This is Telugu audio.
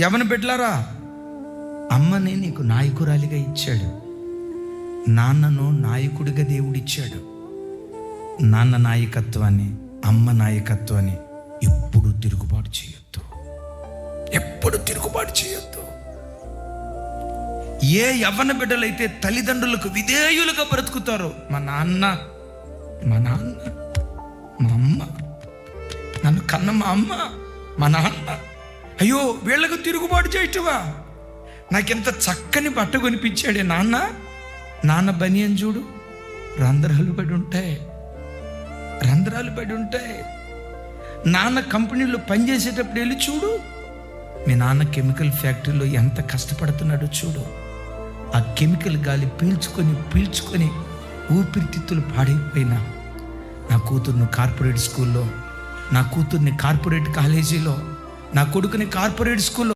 యవన పెట్టలారా? అమ్మని నీకు నాయకురాలిగా ఇచ్చాడు. నాన్నను నాయకుడిగా దేవుడిచ్చాడు. నాన్న నాయకత్వాన్ని అమ్మ నాయకత్వాన్ని ఎప్పుడు తిరుగుబాటు చేయొద్దు. ఎప్పుడు తిరుగుబాటు చేయొద్దు. ఏ యవ్వన బిడ్డలైతే తల్లిదండ్రులకు విధేయులుగా బ్రతుకుతారో మా నాన్న మా నాన్న మా అమ్మ నన్ను కన్న మా అమ్మ మా నాన్న అయ్యో వీళ్ళకు తిరుగుబాటు చేయటవా ఎంత చక్కని బట్ట కొనిపించాడే నాన్న. నాన్న బనియన్ చూడు. రంధ్రాలు పడి ఉంటాయి. రంధ్రాలు పడి ఉంటాయి. నాన్న కంపెనీలో పనిచేసేటప్పుడు వెళ్ళి చూడు. మీ నాన్న కెమికల్ ఫ్యాక్టరీలో ఎంత కష్టపడుతున్నాడో చూడు. ఆ కెమికల్ గాలి పీల్చుకొని పీల్చుకొని ఊపిరితిత్తులు పాడైపోయినా. నా కూతుర్ని కార్పొరేట్ స్కూల్లో నా కూతుర్ని కార్పొరేట్ కాలేజీలో నా కొడుకుని కార్పొరేట్ స్కూల్లో